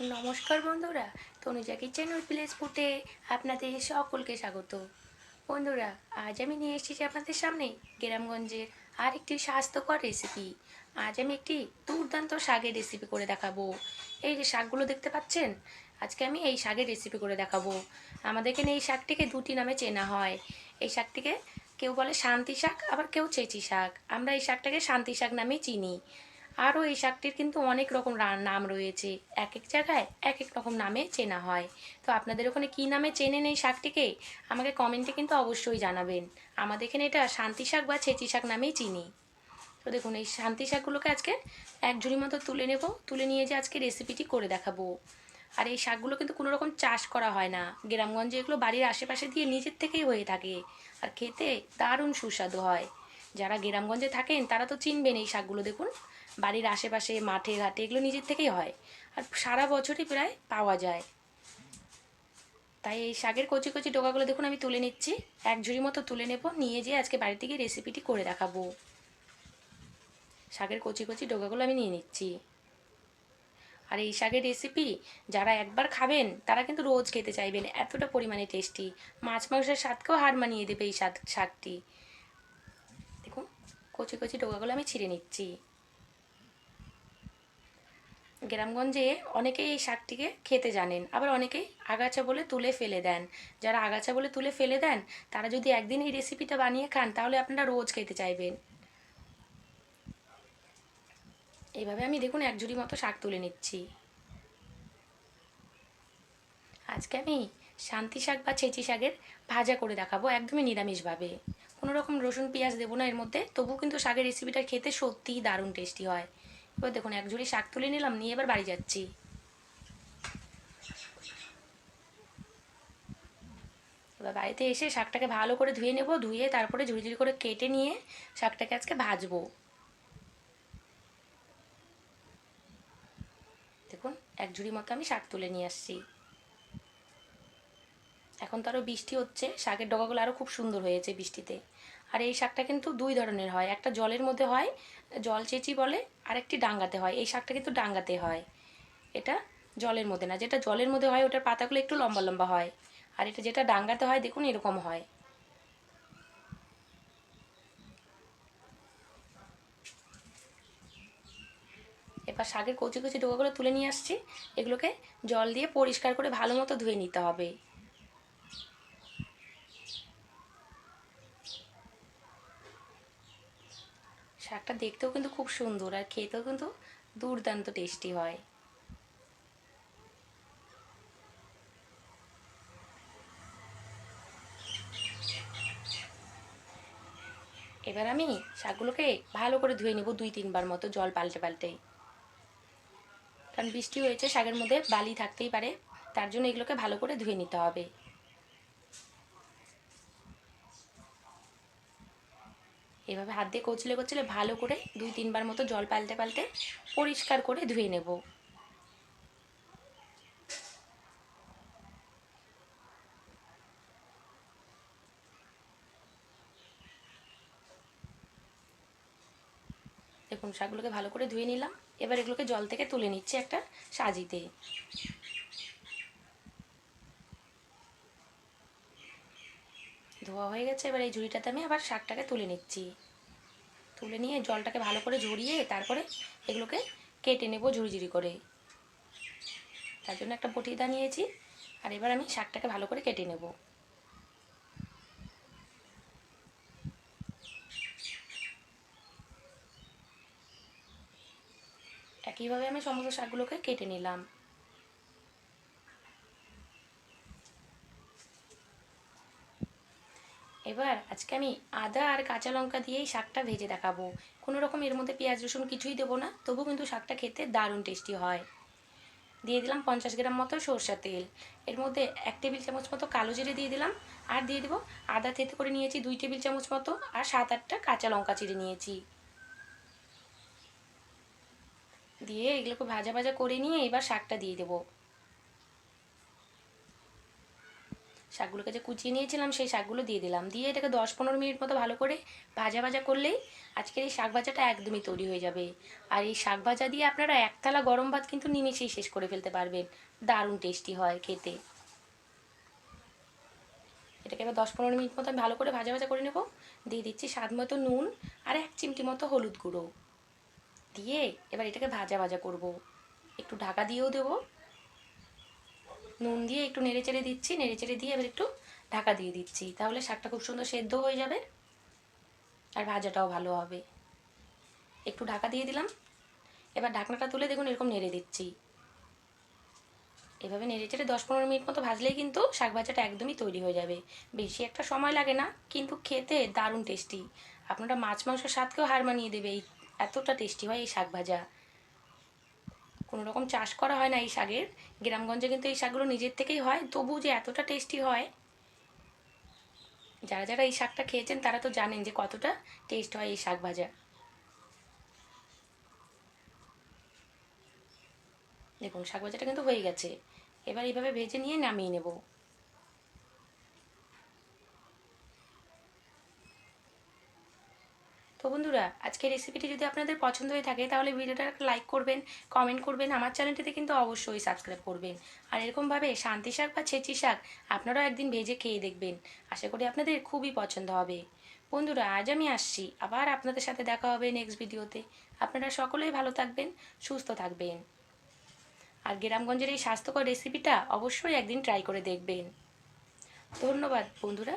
নমস্কার বন্ধুরা, Tanuja kitchen with place ফুটে আপনাদের সকলকে স্বাগত। বন্ধুরা, আজ আমি নিয়ে এসেছি আপনাদের সামনে গ্রামগঞ্জের আর একটি স্বাস্থ্যকর রেসিপি আজ আমি একটি দুর্দান্ত শাকের রেসিপি করে দেখাবো। এই যে শাকগুলো দেখতে পাচ্ছেন, আজকে আমি এই শাকের রেসিপি করে দেখাবো। আমাদের এখানে এই শাকটিকে দুটি নামে চেনা হয়। এই শাকটিকে কেউ বলে শান্তি শাক, আবার কেউ চেচি শাক। আমরা এই শাকটাকে শান্তি শাক নামেই চিনি। আরও এই শাকটির কিন্তু অনেক রকম নাম রয়েছে। এক এক জায়গায় এক এক রকম নামে চেনা হয়। তো আপনাদের ওখানে কী নামে চেনেন এই শাকটিকে? আমাকে কমেন্টে কিন্তু অবশ্যই জানাবেন। আমাদের এখানে এটা শান্তি শাক বা ছেচি শাক নামেই চিনি। তো দেখুন, এই শান্তি শাকগুলোকে আজকে এক ঝুড়ি মতো তুলে নেব। তুলে নিয়ে যে আজকে রেসিপিটি করে দেখাবো। আর এই শাকগুলো কিন্তু কোনো রকম চাষ করা হয় না। গ্রামগঞ্জে এগুলো বাড়ির আশেপাশে দিয়ে নিজের থেকেই হয়ে থাকে। আর খেতে দারুণ সুস্বাদু হয়। যারা গ্রামগঞ্জে থাকেন, তারা তো চিনবেন এই শাকগুলো। দেখুন বাড়ির আশেপাশে, মাঠে, ঘাটে, এগুলো নিজের থেকেই হয়। আর সারা বছরই প্রায় পাওয়া যায়। তাই এই শাকের কচি কচি ডোকাগুলো দেখুন, আমি তুলে নিচ্ছি। এক ঝুড়ি মতো তুলে নেব, নিয়ে যেয়ে আজকে বাড়ি থেকে রেসিপিটি করে দেখাবো। শাকের কচি কচি ডোকাগুলো আমি নিয়ে নিচ্ছি। আর এই শাকের রেসিপি যারা একবার খাবেন, তারা কিন্তু রোজ খেতে চাইবেন, এতটা পরিমাণে টেস্টি মাছ মাংসের স্বাদকেও হার মানিয়ে দেবে এই শাক শাকটি। দেখুন, কচি কচি ডোকাগুলো আমি ছিঁড়ে নিচ্ছি। গ্রামগঞ্জে অনেকেই এই শাকটিকে খেতে জানেন। আবার অনেকেই আগাছা বলে তুলে ফেলে দেন। যারা আগাছা বলে তুলে ফেলে দেন, তারা যদি একদিন এই রেসিপিটা বানিয়ে খান, তাহলে আপনারা রোজ খেতে চাইবেন। এইভাবে আমি দেখুন এক ঝুড়ি মতো শাক তুলে নিচ্ছি। আজকে আমি শান্তি শাক বা ছেঁচি শাকের ভাজা করে দেখাবো একদমই নিরামিষভাবে। কোনো রকম রসুন, পেঁয়াজ দেবো না এর মধ্যে, তবুও কিন্তু শাকের রেসিপিটা খেতে সত্যিই দারুণ টেস্টি হয়। এবার দেখুন, এক ঝুড়ি শাক তুলে নিলাম, নিয়ে এবার বাড়ি যাচ্ছি। এবার বাড়িতে এসে শাকটাকে ভালো করে ধুয়ে নেব, ধুয়ে তারপরে ঝুড়ি ঝুড়ি করে কেটে নিয়ে শাকটাকে আজকে ভাজবো। দেখুন, এক ঝুড়ি মতো আমি শাক তুলে নিয়ে আসছি। এখন তো আরও বৃষ্টি হচ্ছে, শাকের ডগাগুলো আরও খুব সুন্দর হয়েছে বৃষ্টিতে। আর এই শাকটা কিন্তু দুই ধরনের হয়। একটা জলের মধ্যে হয়, জল চেঁচি বলে আর একটি ডাঙ্গাতে হয়। এই শাকটা কিন্তু ডাঙ্গাতে হয়। এটা জলের মধ্যে না। যেটা জলের মধ্যে হয়, ওটার পাতাগুলো একটু লম্বা লম্বা হয়। আর এটা যেটা ডাঙ্গাতে হয়, দেখুন এরকম হয়। এবার শাকের কচি কচি ডোকাগুলো তুলে নিয়ে আসছি। এগুলোকে জল দিয়ে পরিষ্কার করে ভালো মতো ধুয়ে নিতে হবে। শাকটা দেখতেও কিন্তু খুব সুন্দর আর খেতেও কিন্তু দুর্দান্ত টেস্টি হয়। এবার আমি শাকগুলোকে ভালো করে ধুয়ে নেব দুই তিনবার মতো, জল পাল্টে পাল্টে। কারণ বৃষ্টি হয়েছে, শাকের মধ্যে বালি থাকতেই পারে, তার জন্য এগুলোকে ভালো করে ধুয়ে নিতে হবে। এভাবে হাত দিয়ে কচলে কচলে ভালো করে দুই তিনবার মতো জল পাল্টে পাল্টে পরিষ্কার করে ধুয়ে নেব। দেখুন, শাকগুলোকে ভালো করে ধুয়ে নিলাম। এবার এগুলোকে জল থেকে তুলে নিচ্ছি একটা সাজিতে। ধোয়া হয়ে গেছে, এবার এই ঝুড়িটাতে আমি আবার শাকটাকে তুলে নিচ্ছি। তুলে নিয়ে জলটাকে ভালো করে ঝরিয়ে তারপরে এগুলোকে কেটে নেব ঝুড়ি ঝুড়ি করে। তার জন্য একটা বটিদা নিয়েছি, আর এবার আমি শাকটাকে ভালো করে কেটে নেব। একইভাবে আমি সমস্ত শাকগুলোকে কেটে নিলাম। এবার আজকে আমি আদা আর কাঁচা লঙ্কা দিয়েই শাকটা ভেজে দেখাবো। কোনো রকম এর মধ্যে পেঁয়াজ, রসুন কিছুই দেবো না তবু কিন্তু শাকটা খেতে দারুণ টেস্টি হয়। দিয়ে দিলাম পঞ্চাশ গ্রাম মতো সরষা তেল। এর মধ্যে এক টেবিল চামচ মতো কালো জিরে দিয়ে দিলাম, আর দিয়ে দেবো আদা থেতে করে নিয়েছি দুই টেবিল চামচ মতো, আর সাত আটটা কাঁচা লঙ্কা চিড়ে নিয়েছি। দিয়ে এগুলোকে ভাজা ভাজা করে নিয়ে এবার শাকটা দিয়ে দেবো। শাকগুলোকে যে কুচিয়ে নিয়েছিলাম, সেই শাকগুলো দিয়ে দিলাম। দিয়ে এটাকে দশ পনেরো মিনিট মতো ভালো করে ভাজা ভাজা করলেই আজকের এই শাক ভাজাটা একদমই তৈরি হয়ে যাবে। আর এই শাক ভাজা দিয়ে আপনারা এক থালা গরম ভাত কিন্তু নিমেষেই শেষ করে ফেলতে পারবেন। দারুণ টেস্টি হয় খেতে। এটাকে এবার দশ পনেরো মিনিট মতো আমি ভালো করে ভাজা ভাজা করে নেব। দিয়ে দিচ্ছি স্বাদ মতো নুন আর এক চিমটি মতো হলুদ গুঁড়ো। দিয়ে এবার এটাকে ভাজা ভাজা করব। একটু ঢাকা দিয়েও দেবো। নুন দিয়ে একটু নেড়ে চেড়ে দিচ্ছি নেড়ে চেড়ে দিয়ে এবার একটু ঢাকা দিয়ে দিচ্ছি। তাহলে শাকটা খুব সুন্দর সেদ্ধ হয়ে যাবে আর ভাজাটাও ভালো হবে। একটু ঢাকা দিয়ে দিলাম। এবার ঢাকনাটা তুলে দেখুন এরকম নেড়ে দিচ্ছি। এভাবে নেড়ে চেড়ে দশ পনেরো মিনিট মতো ভাজলেই কিন্তু শাক ভাজাটা একদমই তৈরি হয়ে যাবে। বেশি একটা সময় লাগে না, কিন্তু খেতে দারুণ টেস্টি। আপনারা মাছ মাংসের স্বাদকেও হার মানিয়ে দেবে। এই এতটা টেস্টি হয় এই শাক ভাজা। কোনো রকম চাষ করা হয় না এই শাকের। গ্রামগঞ্জে কিন্তু এই শাকগুলো নিজের থেকেই হয়। তবু যে এতটা টেস্টি হয়, যারা যারা এই শাকটা খেয়েছেন তারা তো জানেন যে কতটা টেস্ট হয় এই শাক ভাজা। দেখুন, শাক ভাজাটা কিন্তু হয়ে গেছে। এবার এইভাবে ভেজে নিয়ে নামিয়ে নেব। তো বন্ধুরা আজকে রেসিপিটি যদি আপনাদের পছন্দ হয়ে থাকে, তাহলে ভিডিওটা লাইক করবেন কমেন্ট করবেন, আমার চ্যানেলটিতে কিন্তু অবশ্যই সাবস্ক্রাইব করবেন। আর এরকমভাবে শান্তি শাক বা ছেঁচি শাক আপনারাও একদিন ভেজে খেয়ে দেখবেন। আশা করি আপনাদের খুবই পছন্দ হবে। বন্ধুরা, আজ আমি আসছি। আবার আপনাদের সাথে দেখা হবে নেক্সট ভিডিওতে আপনারা সকলেই ভালো থাকবেন, সুস্থ থাকবেন। আর গ্রামগঞ্জের এই স্বাস্থ্যকর রেসিপিটা অবশ্যই একদিন ট্রাই করে দেখবেন। ধন্যবাদ বন্ধুরা।